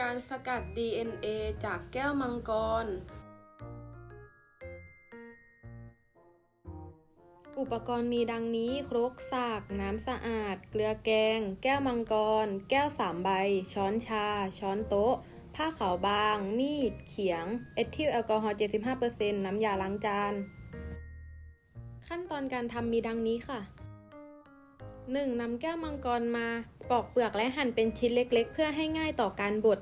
การสกัด DNA จากแก้วมังกร อุปกรณ์มีดังนี้ครกสาก น้ำสะอาด เกลือแกง แก้วมังกร แก้วสามใบ ช้อนชา ช้อนโต๊ะ ผ้าขาวบาง มีด เขียง เอทิลแอลกอฮอล์ 75%น้ำยาล้างจาน ขั้นตอนการทำมีดังนี้ค่ะ 1. นำแก้วมังกรมาปอกเปลือกและหั่นเป็นชิ้นเล็กๆ เพื่อให้ง่ายต่อการบด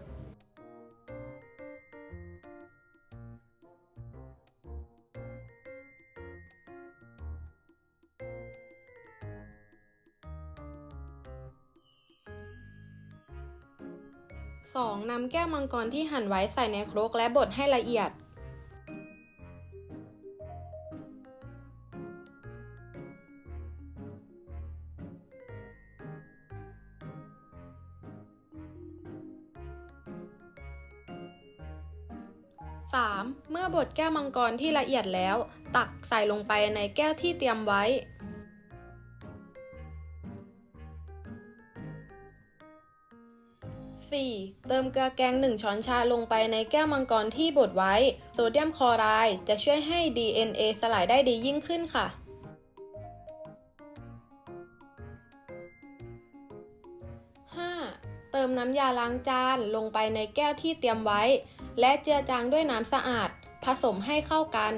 2. นำแก้วมังกรที่หั่นไว้ใส่ในครกและบดให้ละเอียด 3. เมื่อบดแก้วมังกรที่ละเอียดแล้ว ตักใส่ลงไปในแก้วที่เตรียมไว้ 4. เติมเกลือแกง 1 ช้อนชาลงไปในแก้วมังกรที่บดไว้ โซเดียมคลอไรด์จะช่วยให้ DNA สลายได้ดียิ่งขึ้นค่ะ เติมน้ำยาล้างจานลงไปในแก้วที่เตรียมไว้ และเจือจางด้วยน้ำสะอาด ผสมให้เข้ากัน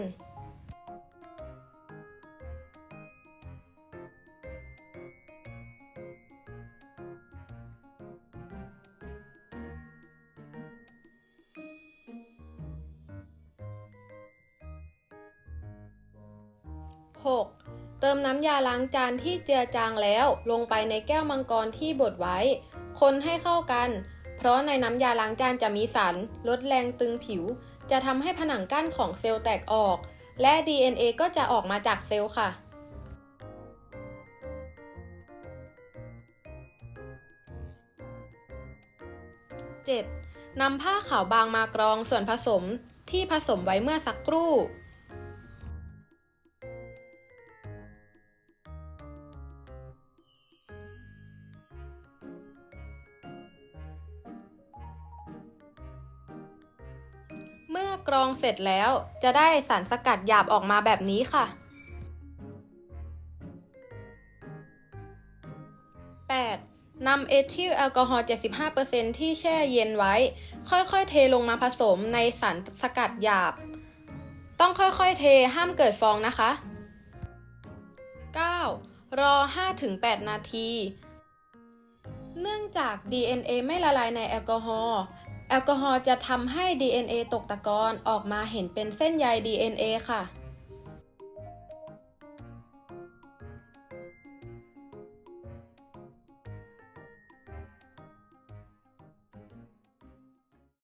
6. เติมน้ำยาล้างจานที่เจือจางแล้ว ลงไปในแก้วมังกรที่บดไว้ คนให้เข้ากัน เพราะในน้ำยาล้างจานจะมีสารลดแรงตึงผิว จะทำให้ผนังกั้นของเซลล์แตกออก และ DNA ก็จะออกมาจากเซลล์ค่ะ 7. นำผ้าขาวบางมากรองส่วนผสมที่ผสมไว้เมื่อสักครู่ เมื่อกรองเสร็จแล้วจะได้สารสกัดหยาบออกมาแบบนี้ค่ะ 8. นำเอทิลแอลกอฮอล์ 75%ที่แช่เย็นไว้ ค่อยๆ เทลงมาผสมในสารสกัดหยาบ ต้องค่อยๆ เทห้ามเกิดฟองนะคะ 9. รอ 5-8 นาที เนื่องจาก DNA ไม่ละลายในแอลกอฮอล์ แอลกอฮอล์จะทำให้ DNA ตกตะกอนออกมาเห็นเป็นเส้นใย DNA ค่ะ